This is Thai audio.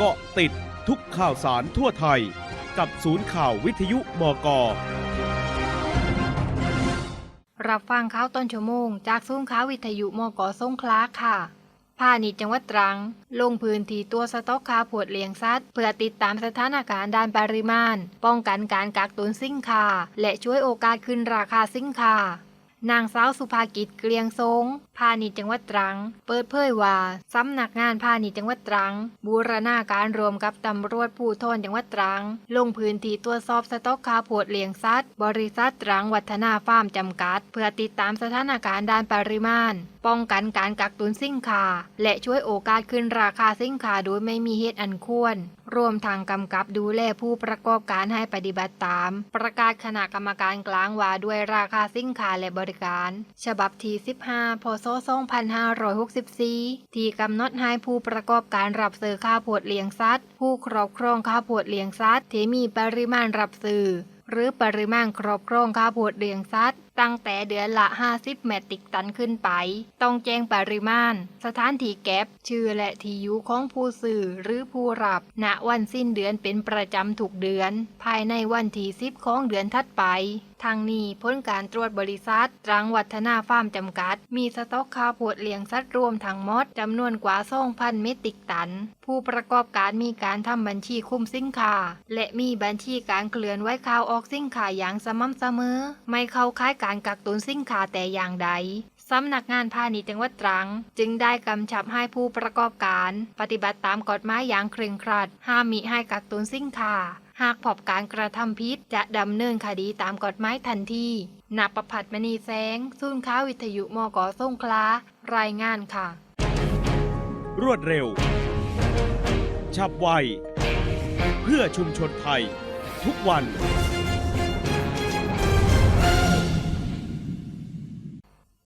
เกาะติดทุกข่าวสารทั่วไทย กับศูนย์ข่าววิทยุบก รับฟังข่าวต้นชั่วโมง จากซุ้มข่าววิทยุมกสงขลาค่ะพาณิชย์จังหวัดตรัง ลงพื้นที่ตัวสต็อกคาผวดเลี้ยงสัตว์เพื่อติดตามสถานการณ์ด้านปริมาณ ป้องกันการกักตุนสินค้าและช่วยโอกาสขึ้นราคาสินค้า นางสาวสุภากิจเกลียงทรงพาณิชย์จังหวัดตรัง เปิดเผยว่าสำนักงานพาณิชย์จังหวัดตรัง บูรณาการรวมกับตำรวจภูธรจังหวัดตรัง ลงพื้นที่ตรวจสอบสต็อกคาโพดเลี้ยงสัตว์ บริษัทตรังวัฒนาฟาร์มจำกัด เพื่อติดตามสถานการณ์ด้านปริมาณ ป้องกันการกักตุนสินค้าและช่วยโอกาสขึ้นราคาสินค้าโดยไม่มีเหตุอันควร รวมทางกำกับดูแลผู้ประกอบการให้ปฏิบัติตาม ประกาศคณะกรรมการกลางว่าด้วยราคาสินค้าและบริการ ฉบับที่ 15 พศ 2564 ที่กำหนดให้ผู้ประกอบการรับซื้อข้าวโพดเลี้ยงสัตว์ ผู้ครอบครองข้าวโพดเลี้ยงสัตว์ที่มีปริมาณรับซื้อหรือปริมาณครอบครองข้าวโพดเลี้ยงสัตว์ ตั้งแต่เดือนละ 50 เมตริกตันขึ้นไป ต้องแจ้งปริมาณ สถานที่เก็บ ชื่อและที่อยู่ของผู้ซื้อหรือผู้รับ ณ วันสิ้นเดือนเป็นประจำทุกเดือน ภายในวันที่ 10 ของเดือนถัดไปทางนี้พ้นการตรวจบริษัทตรังวัฒนาฟาร์มจำกัด มีสต็อกข้าวโพดเลี้ยงสัตว์รวมทั้งหมดจำนวนกว่า2,000 เมตริกตัน ผู้ประกอบการมีการทำบัญชีคุมสินค้าและมีบัญชีการเคลื่อนไหวข่าวออกสินค้าอย่างสม่ำเสมอ ไม่เข้าค่ายการการกักตุนสินค้าแต่อย่างใดสำนักงานพาณิชย์จังหวัดตรัง จึงได้กำชับให้ผู้ประกอบการ ปฏิบัติตามกฎหมายอย่างเคร่งครัด ห้ามมิให้กักตุนสินค้าหากพบการกระทำผิดจะดำเนินคดีตามกฎหมายทันทีนับประพัดมณีแสงศูนย์ค้าวิทยุมกสงขลารายงานค่ะ รวดเร็ว ฉับไว เพื่อชุมชนไทย ทุกวัน